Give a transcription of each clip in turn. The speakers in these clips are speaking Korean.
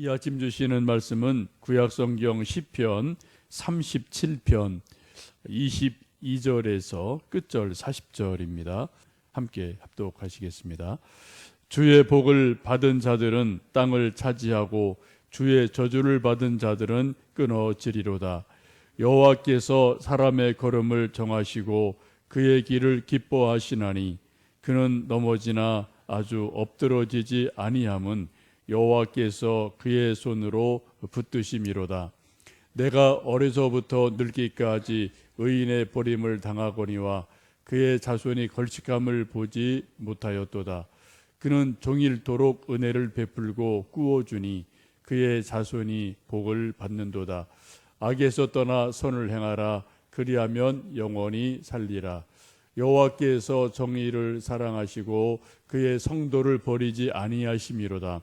이 아침 주시는 말씀은 구약성경 10편 37편 22절에서 끝절 40절입니다. 함께 합독하시겠습니다. 주의 복을 받은 자들은 땅을 차지하고 주의 저주를 받은 자들은 끊어지리로다. 여호와께서 사람의 걸음을 정하시고 그의 길을 기뻐하시나니 그는 넘어지나 아주 엎드러지지 아니함은 여호와께서 그의 손으로 붙드심이로다. 내가 어려서부터 늙기까지 의인의 버림을 당하거니와 그의 자손이 걸칙함을 보지 못하였도다. 그는 종일토록 은혜를 베풀고 꾸어주니 그의 자손이 복을 받는도다. 악에서 떠나 선을 행하라. 그리하면 영원히 살리라. 여호와께서 정의를 사랑하시고 그의 성도를 버리지 아니하심이로다.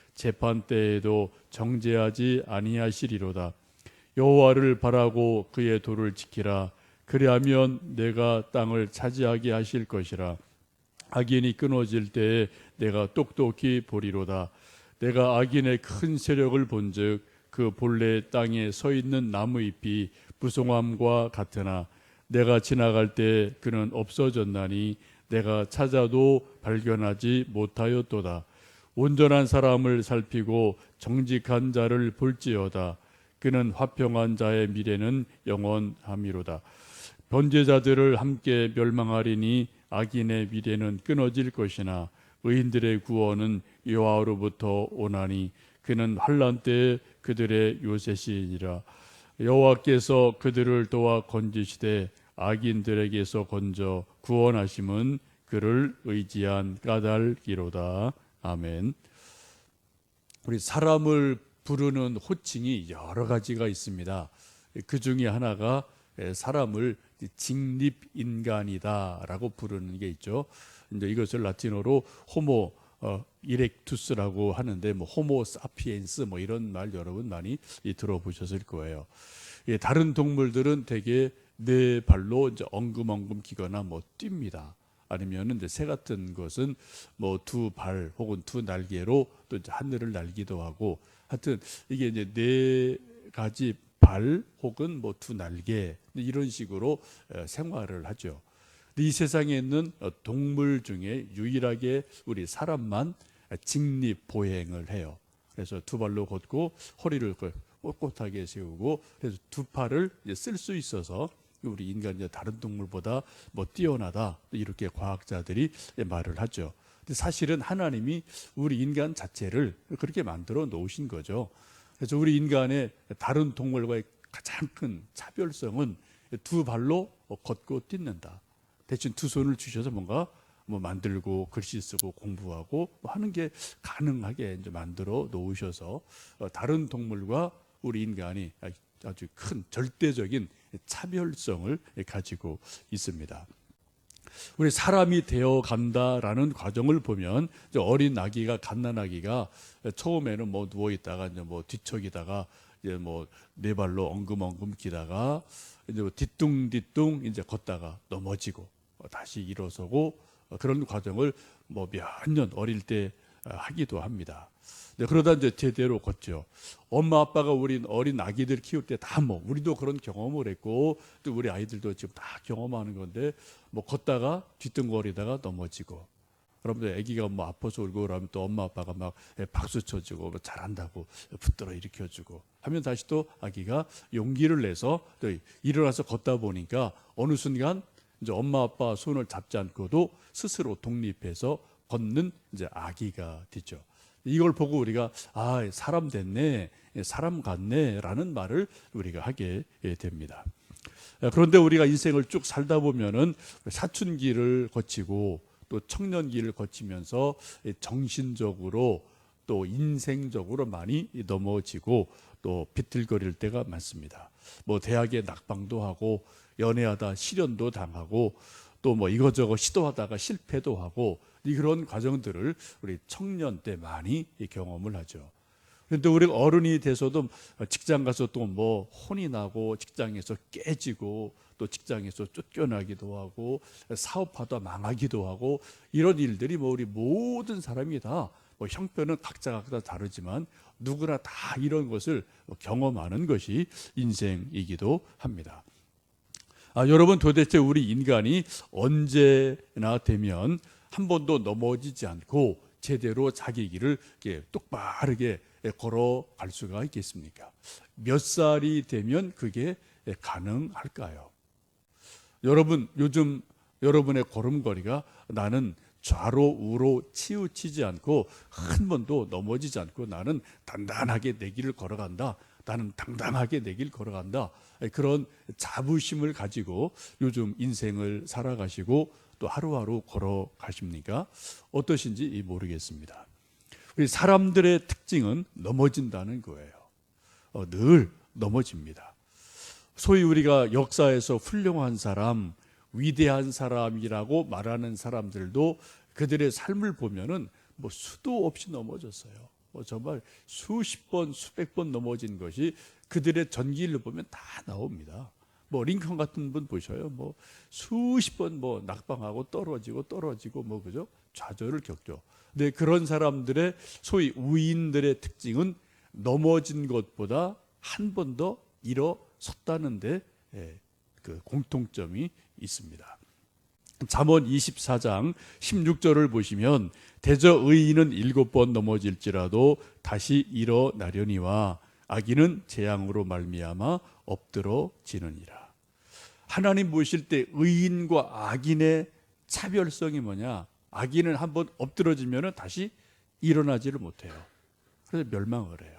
재판 때에도 정죄하지 아니하시리로다. 여호와를 바라고 그의 도를 지키라. 그리하면 내가 땅을 차지하게 하실 것이라. 악인이 끊어질 때에 내가 똑똑히 보리로다. 내가 악인의 큰 세력을 본즉 그 본래 땅에 서 있는 나무 잎이 무성함과 같으나 내가 지나갈 때 그는 없어졌나니 내가 찾아도 발견하지 못하였도다. 온전한 사람을 살피고 정직한 자를 볼지어다. 그는 화평한 자의 미래는 영원함이로다. 변제자들을 함께 멸망하리니 악인의 미래는 끊어질 것이나 의인들의 구원은 여호와로부터 오나니 그는 환란 때에 그들의 요새시니라 여호와께서 그들을 도와 건지시되 악인들에게서 건져 구원하심은 그를 의지한 까닭이로다 아멘. 우리 사람을 부르는 호칭이 여러 가지가 있습니다. 그 중에 하나가 사람을 직립 인간이다라고 부르는 게 있죠. 이제 이것을 라틴어로 호모 어, 이렉투스라고 하는데 뭐 호모 사피엔스 뭐 이런 말 여러분 많이 들어보셨을 거예요. 예, 다른 동물들은 대개 네 발로 이제 엉금엉금 기거나 뭐 뜁니다. 아니면은 이제 새 같은 것은 뭐 두 발 혹은 두 날개로 또 이제 하늘을 날기도 하고 하여튼 이게 이제 네 가지 발 혹은 뭐 두 날개 이런 식으로 어, 생활을 하죠. 이 세상에 있는 어, 동물 중에 유일하게 우리 사람만 직립 보행을 해요. 그래서 두 발로 걷고 허리를 꼿꼿하게 세우고 그래서 두 팔을 쓸 수 있어서 우리 인간이 다른 동물보다 뭐 뛰어나다 이렇게 과학자들이 말을 하죠. 근데 사실은 하나님이 우리 인간 자체를 그렇게 만들어 놓으신 거죠. 그래서 우리 인간의 다른 동물과의 가장 큰 차별성은 두 발로 걷고 뛰는다. 대신 두 손을 주셔서 뭔가 뭐 만들고 글씨 쓰고 공부하고 뭐 하는 게 가능하게 이제 만들어 놓으셔서 어, 다른 동물과 우리 인간이 아주 큰 절대적인 차별성을 가지고 있습니다. 우리 사람이 되어 간다라는 과정을 보면 어린 아기가 갓난아기가 처음에는 뭐 누워 있다가 이제 뭐 뒤척이다가 이제 뭐 네 발로 엉금엉금 기다가 이제 뭐 뒤뚱뒤뚱 이제 걷다가 넘어지고 다시 일어서고 그런 과정을 뭐 몇 년 어릴 때 하기도 합니다. 네, 그러다 이제 제대로 걷죠. 엄마 아빠가 우리 어린 아기들 키울 때 다 뭐 우리도 그런 경험을 했고 또 우리 아이들도 지금 다 경험하는 건데 뭐 걷다가 뒤뚱거리다가 넘어지고 여러분들 아기가 뭐 아파서 울고 그러면 또 엄마 아빠가 막 박수 쳐주고 뭐 잘한다고 붙들어 일으켜주고 하면 다시 또 아기가 용기를 내서 또 일어나서 걷다 보니까 어느 순간 이제 엄마 아빠 손을 잡지 않고도 스스로 독립해서 걷는 이제 아기가 되죠. 이걸 보고 우리가 아 사람 됐네 사람 같네라는 말을 우리가 하게 됩니다. 그런데 우리가 인생을 쭉 살다 보면은 사춘기를 거치고 또 청년기를 거치면서 정신적으로 또 인생적으로 많이 넘어지고 또 비틀거릴 때가 많습니다. 뭐 대학에 낙방도 하고 연애하다 실연도 당하고 또 뭐 이거저거 시도하다가 실패도 하고 이 그런 과정들을 우리 청년 때 많이 경험을 하죠. 그런데 우리 어른이 돼서도 직장 가서 또 뭐 혼이 나고 직장에서 깨지고 또 직장에서 쫓겨나기도 하고 사업하다 망하기도 하고 이런 일들이 뭐 우리 모든 사람이 다 뭐 형편은 각자 각자 다르지만 누구나 다 이런 것을 경험하는 것이 인생이기도 합니다. 아, 여러분 도대체 우리 인간이 언제나 되면 한 번도 넘어지지 않고 제대로 자기 길을 똑바르게 걸어갈 수가 있겠습니까? 몇 살이 되면 그게 가능할까요? 여러분 요즘 여러분의 걸음걸이가 나는 좌로 우로 치우치지 않고 한 번도 넘어지지 않고 나는 단단하게 내 길을 걸어간다. 나는 당당하게 내 길 걸어간다. 그런 자부심을 가지고 요즘 인생을 살아가시고 또 하루하루 걸어가십니까? 어떠신지 모르겠습니다. 우리 사람들의 특징은 넘어진다는 거예요. 어, 늘 넘어집니다. 소위 우리가 역사에서 훌륭한 사람, 위대한 사람이라고 말하는 사람들도 그들의 삶을 보면은 뭐 수도 없이 넘어졌어요. 뭐 정말 수십 번, 수백 번 넘어진 것이 그들의 전기를 보면 다 나옵니다. 뭐 링컨 같은 분 보셔요. 뭐 수십 번 뭐 낙방하고 떨어지고 떨어지고 뭐 그죠? 좌절을 겪죠. 근데 그런 사람들의 소위 우인들의 특징은 넘어진 것보다 한 번 더 일어섰다는데 예, 그 공통점이 있습니다. 잠언 24장 16절을 보시면 대저 의인은 일곱 번 넘어질지라도 다시 일어나려니와 악인은 재앙으로 말미암아 엎드러지느니라. 하나님 보실 때 의인과 악인의 차별성이 뭐냐? 악인은 한번 엎드러지면 다시 일어나지를 못해요. 그래서 멸망을 해요.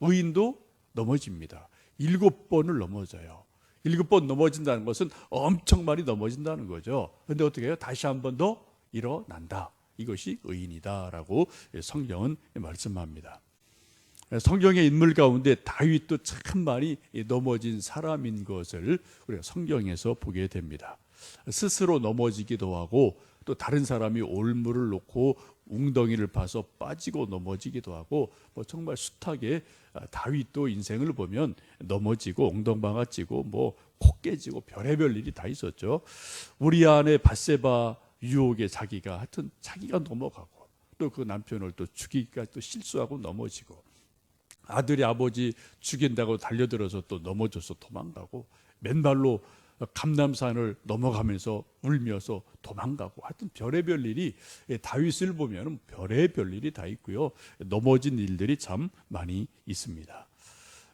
의인도 넘어집니다. 일곱 번을 넘어져요. 일곱 번 넘어진다는 것은 엄청 많이 넘어진다는 거죠. 근데 어떻게 해요? 다시 한 번 더 일어난다. 이것이 의인이다라고 성경은 말씀합니다. 성경의 인물 가운데 다윗도 참 많이 넘어진 사람인 것을 우리가 성경에서 보게 됩니다. 스스로 넘어지기도 하고 또 다른 사람이 올무를 놓고 웅덩이를 파서 빠지고 넘어지기도 하고 뭐 정말 숱하게 다윗도 인생을 보면 넘어지고 엉덩방아 찌고 뭐 코 깨지고 별의별 일이 다 있었죠. 우리 안에 바세바 유혹에 자기가 하여튼 자기가 넘어가고 또 그 남편을 또 죽이기가 또 실수하고 넘어지고 아들이 아버지 죽인다고 달려들어서 또 넘어져서 도망가고 맨발로 감남산을 넘어가면서 울면서 도망가고 하여튼 별의별 일이 다윗을 보면 별의별 일이 다 있고요. 넘어진 일들이 참 많이 있습니다.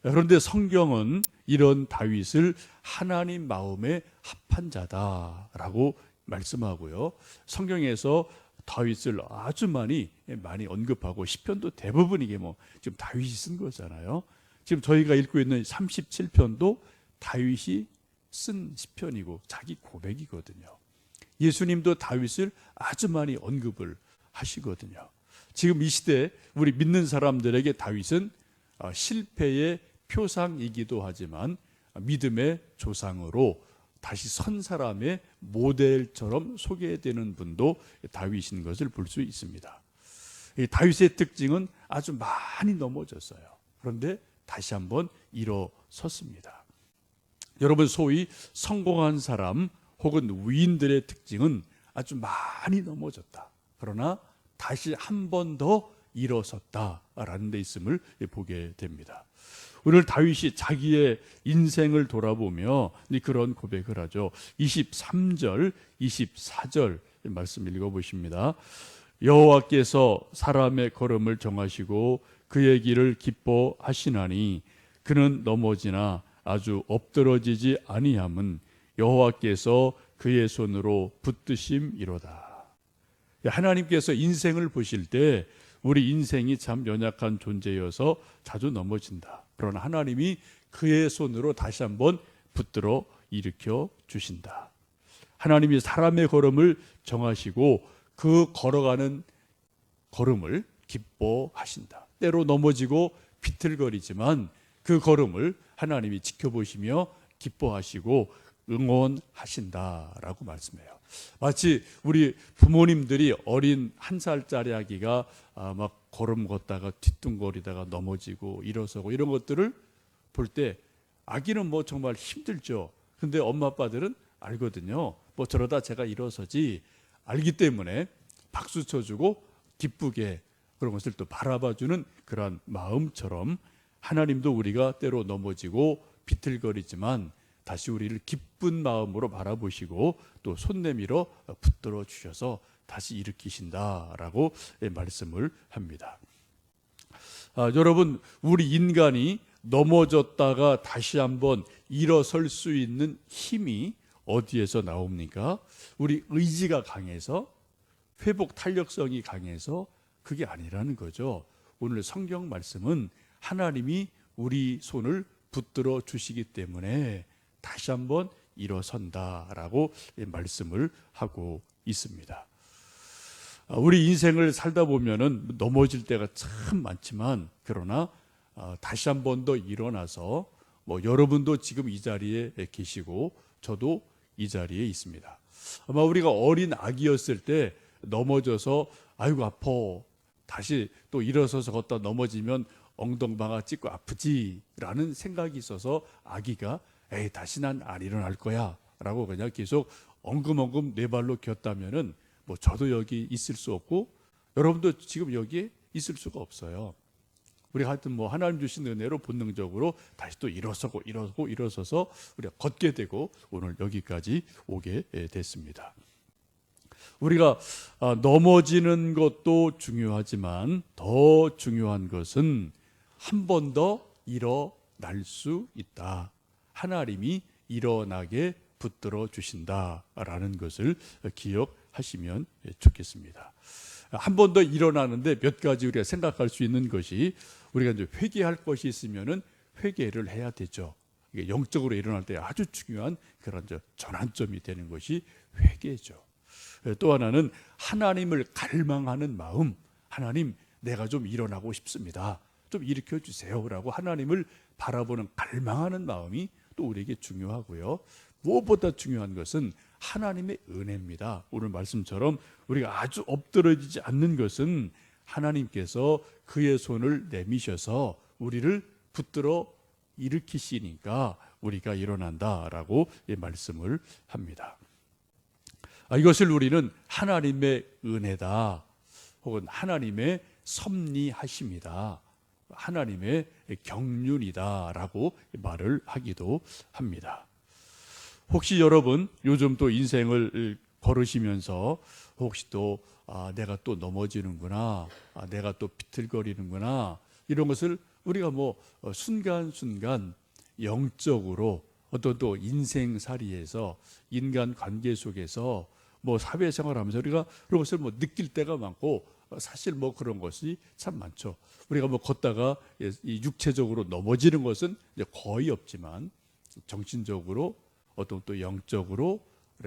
그런데 성경은 이런 다윗을 하나님 마음에 합한 자다라고 말씀하고요. 성경에서 다윗을 아주 많이 많이 언급하고 시편도 대부분 이게 뭐 지금 다윗이 쓴 거잖아요. 지금 저희가 읽고 있는 37편도 다윗이 쓴 시편이고 자기 고백이거든요. 예수님도 다윗을 아주 많이 언급을 하시거든요. 지금 이 시대 우리 믿는 사람들에게 다윗은 어, 실패의 표상이기도 하지만 믿음의 조상으로 다시 선 사람의 모델처럼 소개되는 분도 다윗인 것을 볼 수 있습니다. 다윗의 특징은 아주 많이 넘어졌어요. 그런데 다시 한번 일어섰습니다. 여러분 소위 성공한 사람 혹은 위인들의 특징은 아주 많이 넘어졌다. 그러나 다시 한 번 더 일어섰다라는 데 있음을 보게 됩니다. 오늘 다윗이 자기의 인생을 돌아보며 그런 고백을 하죠. 23절, 24절 말씀 읽어 보십니다. 여호와께서 사람의 걸음을 정하시고 그의 길을 기뻐하시나니 그는 넘어지나 아주 엎드러지지 아니함은 여호와께서 그의 손으로 붙드심이로다. 하나님께서 인생을 보실 때 우리 인생이 참 연약한 존재여서 자주 넘어진다. 그러나 하나님이 그의 손으로 다시 한번 붙들어 일으켜 주신다. 하나님이 사람의 걸음을 정하시고 그 걸어가는 걸음을 기뻐하신다. 때로 넘어지고 비틀거리지만 그 걸음을 하나님이 지켜보시며 기뻐하시고 응원하신다라고 말씀해요. 마치 우리 부모님들이 어린 한 살짜리 아기가 아, 막 걸음 걷다가 뒤뚱거리다가 넘어지고 일어서고 이런 것들을 볼 때 아기는 뭐 정말 힘들죠. 근데 엄마 아빠들은 알거든요. 뭐 저러다 제가 일어서지 알기 때문에 박수 쳐주고 기쁘게 그런 것을 또 바라봐주는 그러한 마음처럼 하나님도 우리가 때로 넘어지고 비틀거리지만 다시 우리를 기쁜 마음으로 바라보시고 또 손 내밀어 붙들어 주셔서 다시 일으키신다라고 말씀을 합니다. 아, 여러분 우리 인간이 넘어졌다가 다시 한번 일어설 수 있는 힘이 어디에서 나옵니까? 우리 의지가 강해서 회복 탄력성이 강해서 그게 아니라는 거죠. 오늘 성경 말씀은 하나님이 우리 손을 붙들어 주시기 때문에 다시 한번 일어선다라고 말씀을 하고 있습니다. 아, 우리 인생을 살다 보면은 넘어질 때가 참 많지만 그러나 아, 다시 한 번 더 일어나서 뭐 여러분도 지금 이 자리에 계시고 저도 이 자리에 있습니다. 아마 우리가 어린 아기였을 때 넘어져서 아이고 아파 다시 또 일어서서 걷다 넘어지면 엉덩방아 찍고 아프지라는 생각이 있어서 아기가 에이 다시 난 안 일어날 거야라고 그냥 계속 엉금엉금 네 발로 겼다면은 뭐 저도 여기 있을 수 없고 여러분도 지금 여기에 있을 수가 없어요. 우리가 하여튼 뭐 하나님 주신 은혜로 본능적으로 다시 또 일어서고 일어서고 일어서서 우리가 걷게 되고 오늘 여기까지 오게 됐습니다. 우리가 아, 넘어지는 것도 중요하지만 더 중요한 것은 한 번 더 일어날 수 있다. 하나님이 일어나게 붙들어 주신다라는 것을 기억하시면 좋겠습니다. 한 번 더 일어나는데 몇 가지 우리가 생각할 수 있는 것이 우리가 이제 회개할 것이 있으면은 회개를 해야 되죠. 이게 영적으로 일어날 때 아주 중요한 그런 저 전환점이 되는 것이 회개죠. 또 하나는 하나님을 갈망하는 마음. 하나님, 내가 좀 일어나고 싶습니다. 좀 일으켜 주세요라고 하나님을 바라보는 갈망하는 마음이 또 우리에게 중요하고요. 무엇보다 중요한 것은 하나님의 은혜입니다. 오늘 말씀처럼 우리가 아주 엎드러지지 않는 것은 하나님께서 그의 손을 내미셔서 우리를 붙들어 일으키시니까 우리가 일어난다라고 말씀을 합니다. 아, 이것을 우리는 하나님의 은혜다. 혹은 하나님의 섭리하심이다. 하나님의 경륜이다라고 말을 하기도 합니다. 혹시 여러분 요즘 또 인생을 걸으시면서 혹시 또 아, 내가 또 넘어지는구나, 아, 내가 또 비틀거리는구나 이런 것을 우리가 뭐 어, 순간순간 영적으로 어떤 또 인생살이에서 인간 관계 속에서 뭐 사회생활하면서 우리가 그런 것을 뭐 느낄 때가 많고 어, 사실 뭐 그런 것이 참 많죠. 우리가 뭐 걷다가 이 육체적으로 넘어지는 것은 거의 없지만 정신적으로 어떤 또 영적으로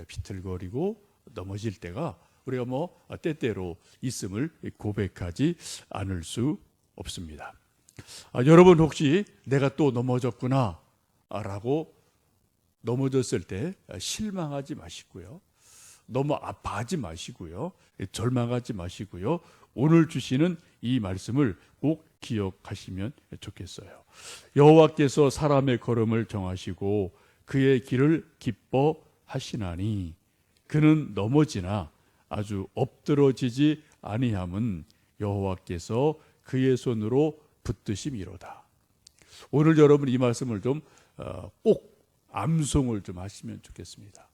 비틀거리고 넘어질 때가 우리가 뭐 때때로 있음을 고백하지 않을 수 없습니다. 아, 여러분 혹시 내가 또 넘어졌구나라고 넘어졌을 때 실망하지 마시고요. 너무 아파하지 마시고요. 절망하지 마시고요. 오늘 주시는 이 말씀을 꼭 기억하시면 좋겠어요. 여호와께서 사람의 걸음을 정하시고 그의 길을 기뻐하시나니 그는 넘어지나 아주 엎드러지지 아니함은 여호와께서 그의 손으로 붙드심이로다. 오늘 여러분 이 말씀을 좀꼭 어, 암송을 좀 하시면 좋겠습니다.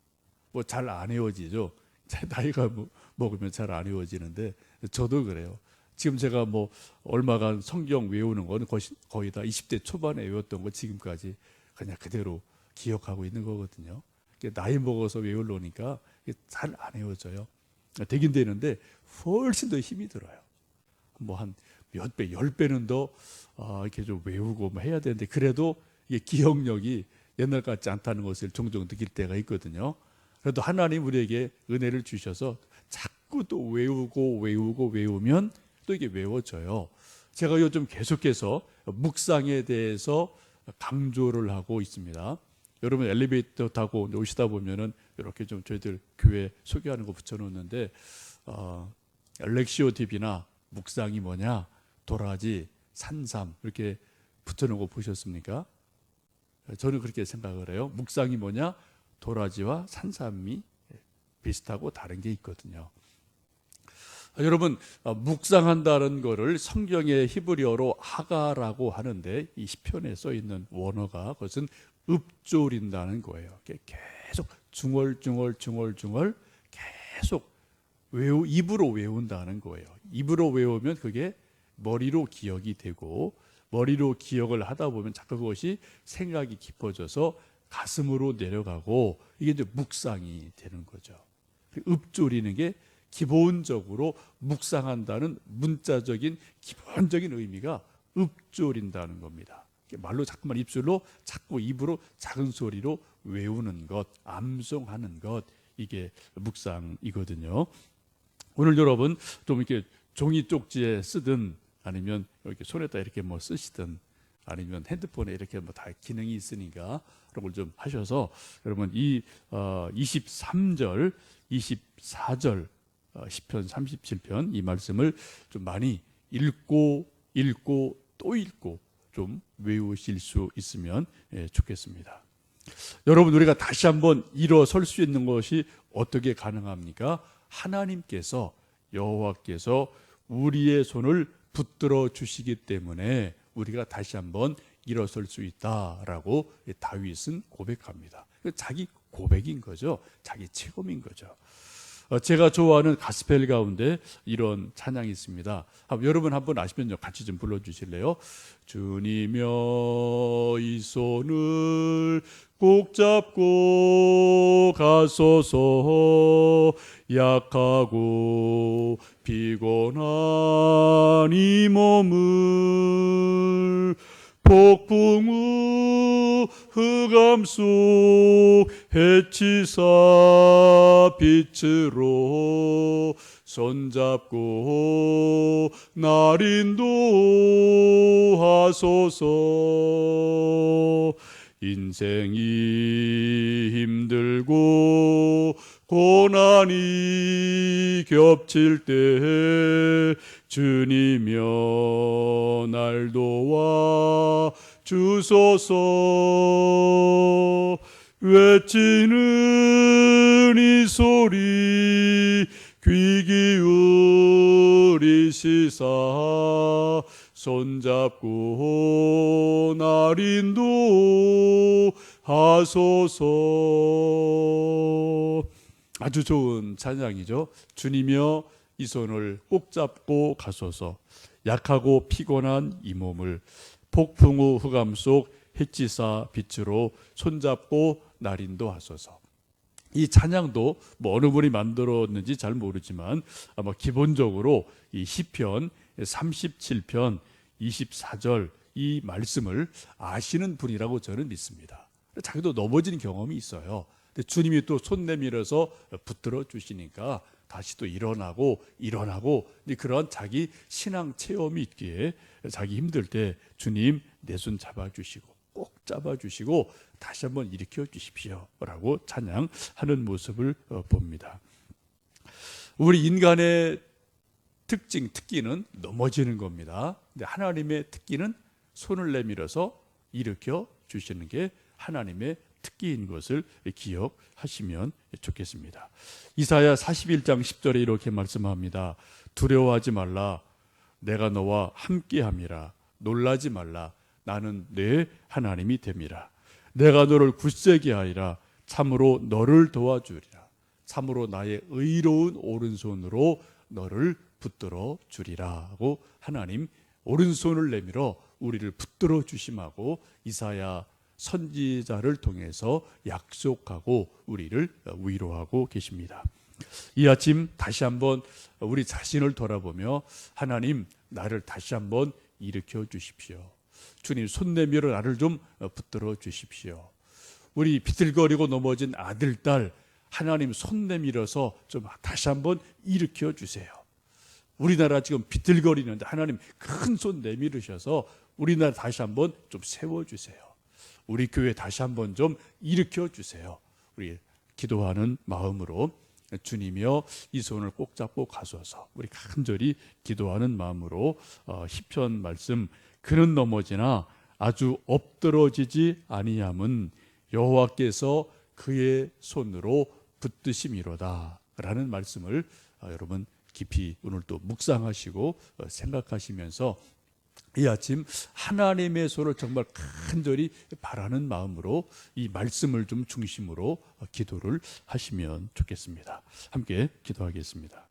뭐 잘안 외워지죠. 나이가 뭐 먹으면 잘안 외워지는데 저도 그래요. 지금 제가 뭐 얼마간 성경 외우는 거는 거의 다 20대 초반에 외웠던 거 지금까지 그냥 그대로 기억하고 있는 거거든요. 나이 먹어서 외우려니까 잘안 외워져요. 되긴 되는데 훨씬 더 힘이 들어요. 뭐 한 몇 배, 열 배는 더 어, 이렇게 좀 외우고 뭐 해야 되는데 그래도 이게 기억력이 옛날 같지 않다는 것을 종종 느낄 때가 있거든요. 그래도 하나님 우리에게 은혜를 주셔서 자꾸 또 외우고 외우고 외우면 또 이게 외워져요. 제가 요즘 계속해서 묵상에 대해서 강조를 하고 있습니다. 여러분 엘리베이터 타고 오시다 보면은 이렇게 좀 저희들 교회 소개하는 거 붙여놓는데 어, 렉시오 TV나 묵상이 뭐냐 도라지 산삼 이렇게 붙여놓은 거 보셨습니까? 저는 그렇게 생각을 해요. 묵상이 뭐냐 도라지와 산삼이 비슷하고 다른 게 있거든요. 아, 여러분 어, 묵상한다는 거를 성경의 히브리어로 하가라고 하는데 이 시편에 써 있는 원어가 그것은 읊조린다는 거예요. 계속 중얼중얼 중얼중얼 계속 외우 입으로 외운다는 거예요. 입으로 외우면 그게 머리로 기억이 되고 머리로 기억을 하다 보면 자꾸 그것이 생각이 깊어져서 가슴으로 내려가고 이게 이제 묵상이 되는 거죠. 그 읊조리는 게 기본적으로 묵상한다는 문자적인 기본적인 의미가 읊조린다는 겁니다. 말로 자꾸만 입술로 자꾸 입으로 작은 소리로 외우는 것, 암송하는 것 이게 묵상이거든요. 오늘 여러분 좀 이렇게 종이 쪽지에 쓰든 아니면 이렇게 손에다 이렇게 뭐 쓰시든 아니면 핸드폰에 이렇게 뭐 다 기능이 있으니까 그런 걸 좀 하셔서 여러분 이 어, 23절, 24절 어, 10편 37편 이 말씀을 좀 많이 읽고 읽고 또 읽고 좀 외우실 수 있으면 예, 좋겠습니다. 여러분 우리가 다시 한번 일어설 수 있는 것이 어떻게 가능합니까? 하나님께서 여호와께서 우리의 손을 붙들어 주시기 때문에 우리가 다시 한번 일어설 수 있다라고 다윗은 고백합니다. 자기 고백인 거죠. 자기 체험인 거죠. 어, 제가 좋아하는 가스펠 가운데 이런 찬양이 있습니다. 아, 여러분 한번 아시면요. 같이 좀 불러주실래요? 주님여 이 손을 꼭 잡고 가소서 약하고 피곤한 이 몸을 폭풍 후 흑암 속 해치사 빛으로 손잡고 날 인도하소서. 인생이 힘들고 고난이 겹칠 때 주님여 날 도와 주소서. 외치는 이 소리 귀 기울이시사. 손잡고 날 인도하소서. 아주 좋은 찬양이죠. 주님여 이 손을 꼭 잡고 가소서 약하고 피곤한 이 몸을 폭풍 후 흑암 속 햇지사 빛으로 손잡고 날 인도 하소서. 이 찬양도 뭐 어느 분이 만들었는지 잘 모르지만 아마 기본적으로 이 시편 37편 24절 이 말씀을 아시는 분이라고 저는 믿습니다. 자기도 넘어진 경험이 있어요. 주님이 또 손 내밀어서 붙들어 주시니까 다시 또 일어나고 일어나고 그런 자기 신앙 체험이 있기에 자기 힘들 때 주님 내 손 잡아 주시고 꼭 잡아 주시고 다시 한번 일으켜 주십시오라고 찬양하는 모습을 어, 봅니다. 우리 인간의 특징 특기는 넘어지는 겁니다. 근데 하나님의 특기는 손을 내밀어서 일으켜 주시는 게 하나님의 특기인 것을 기억하시면 좋겠습니다. 이사야 41장 10절에 이렇게 말씀합니다. 두려워하지 말라. 내가 너와 함께함이라. 놀라지 말라. 나는 내 하나님이 됨이라. 내가 너를 굳세게 하리라. 참으로 너를 도와주리라. 참으로 나의 의로운 오른손으로 너를 붙들어 주리라고 하나님 오른손을 내밀어 우리를 붙들어 주심하고 이사야 선지자를 통해서 약속하고 우리를 위로하고 계십니다. 이 아침 다시 한번 우리 자신을 돌아보며 하나님 나를 다시 한번 일으켜 주십시오. 주님 손 내밀어 나를 좀 붙들어 주십시오. 우리 비틀거리고 넘어진 아들 딸 하나님 손 내밀어서 좀 다시 한번 일으켜 주세요. 우리나라 지금 비틀거리는데 하나님 큰 손 내밀으셔서 우리나라 다시 한번 좀 세워 주세요. 우리 교회 다시 한번 좀 일으켜 주세요. 우리 기도하는 마음으로 주님이여 이 손을 꼭 잡고 가소서. 우리 간절히 기도하는 마음으로 어, 시편 말씀 그는 넘어지나 아주 엎드러지지 아니함은 여호와께서 그의 손으로 붙드심이로다라는 말씀을 어, 여러분 깊이 오늘 또 묵상하시고 어, 생각하시면서 이 아침 하나님의 손을 정말 간절히 바라는 마음으로 이 말씀을 좀 중심으로 어, 기도를 하시면 좋겠습니다. 함께 기도하겠습니다.